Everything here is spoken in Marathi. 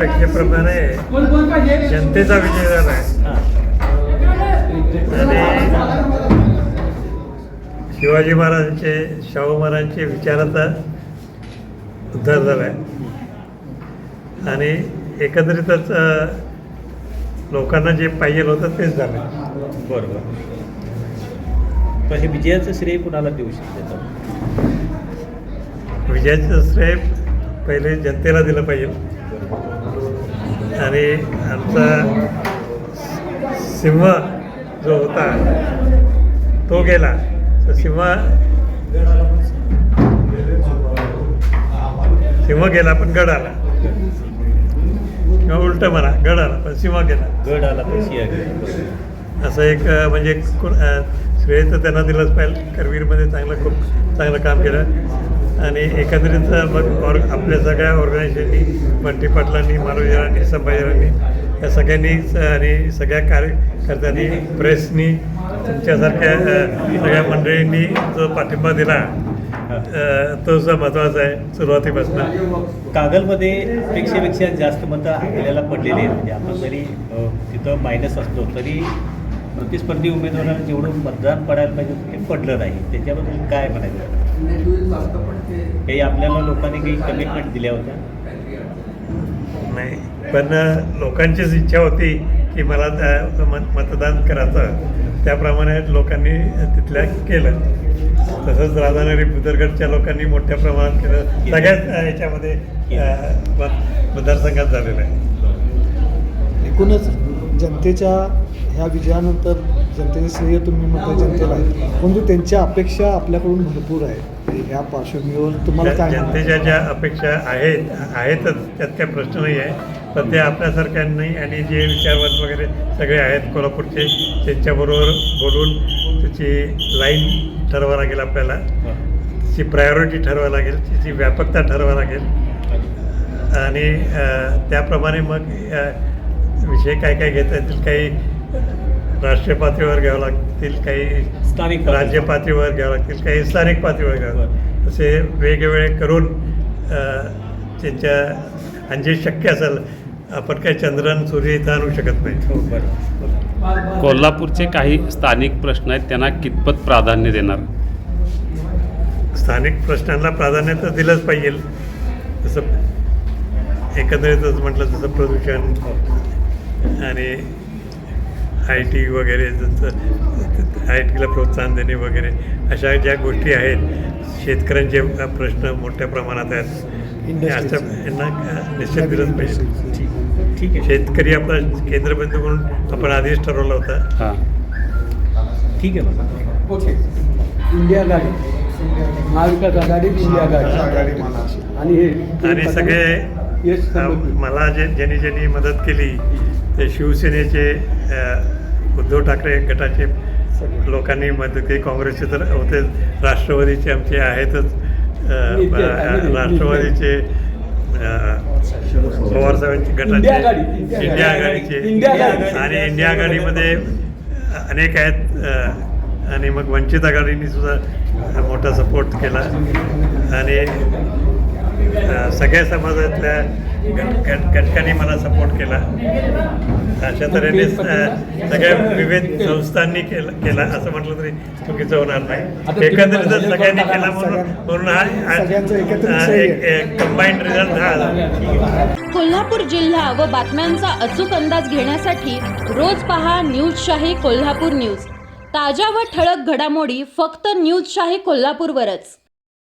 अपेक्षेप्रमाणे जनतेचा विजय झाला आहे. आणि शिवाजी महाराजांचे शाहू महाराजांचे विचाराचा उद्धार झाला आहे. आणि एकंदरीतच लोकांना जे पाहिजे होतं तेच झालं. बरोबर. हे विजयाचं श्रेय कुणाला देऊ शकते? विजयाचं श्रेय पहिले जनतेला दिलं पाहिजे. आणि आमचा सिंह जो होता तो गेला. तर सिंह सिंह गेला पण गड आला. किंवा उलट म्हणा गड आला पण सिंह गेला. गड आला पण सिंह असं एक म्हणजे श्रेय तर त्यांना दिलंच पाहिजे. करवीरमध्ये चांगलं खूप चांगलं काम केलं. आणि एकंदरीत मग ऑर आपल्या सगळ्या ऑर्गनायझेशननी बंटी पाटलांनी मारुजीरांनी संभाजीरांनी या सगळ्यांनीच आणि सगळ्या कार्यकर्त्यांनी प्रेसनी तुमच्यासारख्या सगळ्या मंडळींनी जो पाठिंबा दिला तो सुद्धा महत्त्वाचा आहे सुरुवातीपासून. कागलमध्ये अपेक्षेपेक्षा जास्त मतं आपल्याला पडलेली आहेत. म्हणजे आपण जरी तिथं मायनस असलो तरी प्रतिस्पर्धी उमेदवारांना जेवढं मतदान पडायला पाहिजे ते पडलं नाही. त्याच्याबद्दल काय म्हणायचं? काही आपल्याला लोकांनी काही कमिटमेंट दिल्या होत्या? नाही पण लोकांचीच इच्छा होती की मला त्या मत मतदान करायचं. त्याप्रमाणे लोकांनी तिथल्या केलं. तसंच राधानगरी बुदरगडच्या लोकांनी मोठ्या प्रमाणात केलं. सगळ्याच याच्यामध्ये मतदारसंघात झालेलं आहे. एकूणच जनतेच्या ह्या विजयानंतर जनतेचे श्रेय तुम्ही म्हणता जनतेला आहे. परंतु त्यांच्या अपेक्षा आपल्याकडून भरपूर आहेत. ह्या पार्श्वभूमीवर तुम्हाला काय? जनतेच्या ज्या अपेक्षा आहेत आहेतच त्यात काही प्रश्न नाही आहे. पण ते आपल्यासारख्यांनी आणि जे विचारवंत वगैरे सगळे आहेत कोल्हापूरचे त्यांच्याबरोबर बोलून त्याची लाईन ठरवावं लागेल आपल्याला. त्याची प्रायोरिटी ठरवावं लागेल त्याची व्यापकता ठरवावं लागेल. आणि त्याप्रमाणे मग विषय काय काय घेता येतील काही राष्ट्रीय पातळीवर घ्यावं लागतील काही स्थानिक राज्य पातळीवर घ्यावं लागतील काही स्थानिक पातळीवर घ्यावं लागतील. असे वेगवेगळे करून त्यांच्या आणि जे शक्य असेल आपण काही चंद्रन सूर्य इथं आणू शकत नाही. हो बरं. कोल्हापूरचे काही स्थानिक प्रश्न आहेत त्यांना कितपत प्राधान्य देणार? स्थानिक प्रश्नांना प्राधान्य तर दिलंच पाहिजे. जसं एकंदरीतच म्हटलं जसं प्रदूषण आणि आय टी वगैरे जसं आय टीला प्रोत्साहन देणे वगैरे अशा ज्या गोष्टी आहेत शेतकऱ्यांचे प्रश्न मोठ्या प्रमाणात आहेत. हे यांना निश्चित दिलंच पाहिजे. ठीक. ठीक आहे. शेतकरी आपला केंद्रबिंदू म्हणून आपण आधीच ठरवलं होतं. हां. ठीक आहे मग इंडिया गाडी महाविकास आघाडी इंडिया गाडी आणि हे आणि सगळे. मला जे ज्यांनी ज्यांनी मदत केली ते शिवसेनेचे उद्धव ठाकरे गटाचे लोकांनी मदत काँग्रेसचे तर होते राष्ट्रवादीचे आमचे आहेतच. राष्ट्रवादीचे पवार साहेबांचे गटाचे इंडिया इंडिया आघाडी. आघाडीचे. आणि इंडिया आघाडीमध्ये अनेक आहेत आणि मग वंचित आघाडीने सुद्धा मोठा सपोर्ट केला आणि सगळ्या समाजातल्या घटकांनी मला सपोर्ट केला. अशा तऱ्हेने सगळ्या विविध संस्थांनी केलं केला. असं म्हटलं तरी चुकीचं होणार नाही. एकंदरीत सगळ्यांनी सगळ्या- केला म्हणून म्हणून हा एक कंबाईंड रिझल्ट हा आला कोल्हापूर जिल्हा व बातम्यांचा अचूक अंदाज घेण्यासाठी रोज पहा न्यूज शाही कोल्हापूर न्यूज. ताज्या व ठळक घडामोडी फक्त न्यूज शाही कोल्हापूरवरच.